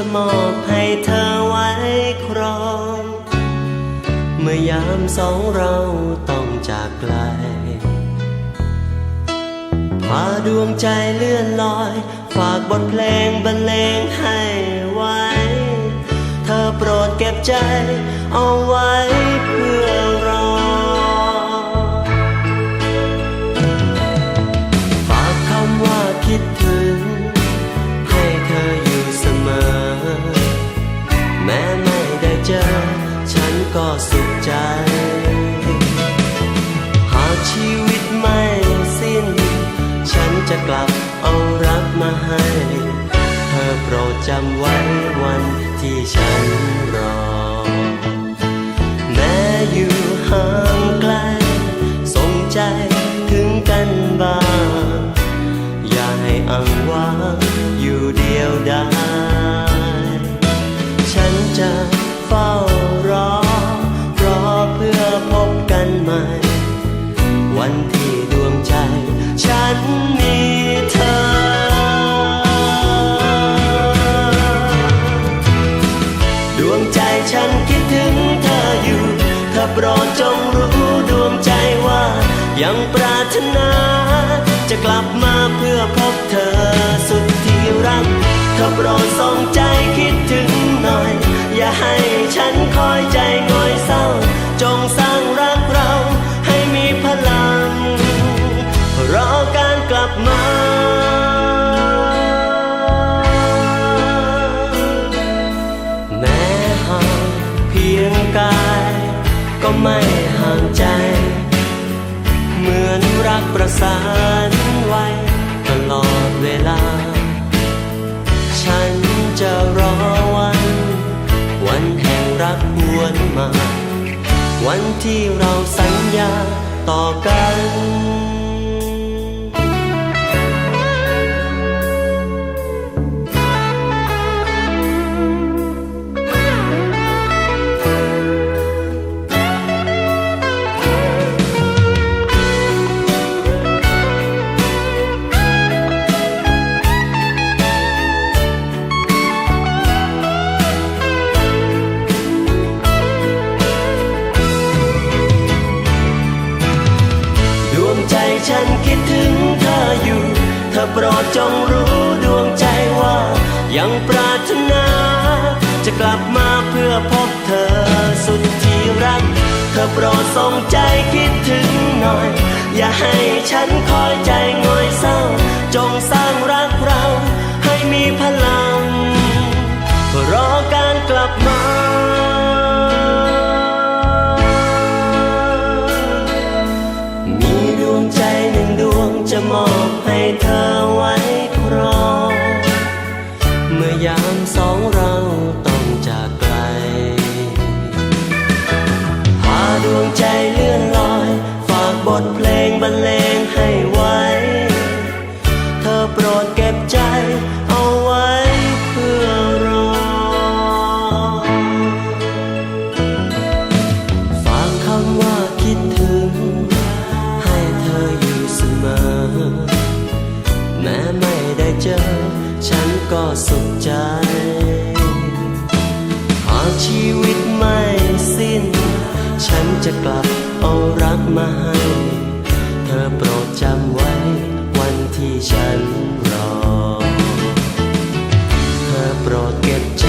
จะมอบให้เธอไว้ครอง เมื่อยามสองเราต้องจากไกล พาดวงใจเลื่อนลอย ฝากบทเพลงบรรเลงให้ไว้ เธอโปรดเก็บใจเอาไว้เพื่อรอ จะกลับเอารักมาให้ เธอโปรดจำไว้วันที่ฉันรอ แม้อยู่ โปรดจงรู้ดวงใจว่า ยังปรารถนา จะกลับมาเพื่อพบเธอสุดที่รักเธอโปรดส่งใจคิดถึงหน่อย อย่าให้ฉันคอยใจง่อยเศร้า จงสร้างรักเราให้มีพลัง รอการกลับมาแม้ห่างเพียงกาย ก็ไม่ห่างใจ เหมือนรักประสานไว้ตลอดเวลา ฉันจะรอวัน วันแห่งรักหวนมา วันที่เราสัญญาต่อกัน ดถึงเธออยู่ เธอโปรดจงรู้ดวงใจว่า ยังปรารถนา จะกลับมาเพื่อพบเธอสุดที่รัก เธอโปรดส่งใจคิดถึงหน่อย อย่าให้ฉันคอยใจง่อยเศร้า จงสร้างรักเรา ให้มีพลังรอการกลับมา มื่อยามสองเราต้องจากไกลพาดวงใจเลื่อนลอย ฝากบทเพลงบรรเลงให้ไว้ เธอโปรดเก็บใจเอาไว้เพื่อรอ ฝากคำว่าคิดถึง ให้เธออยู่เสมอ แม้ไม่ได้เจอ ฉันก็สุขใจ หากชีวิตไม่สิ้น ฉันจะกลับเอารักมาให้ เธอโปรดจำไว้วันที่ฉันรอ เธอโปรดเก็บใจ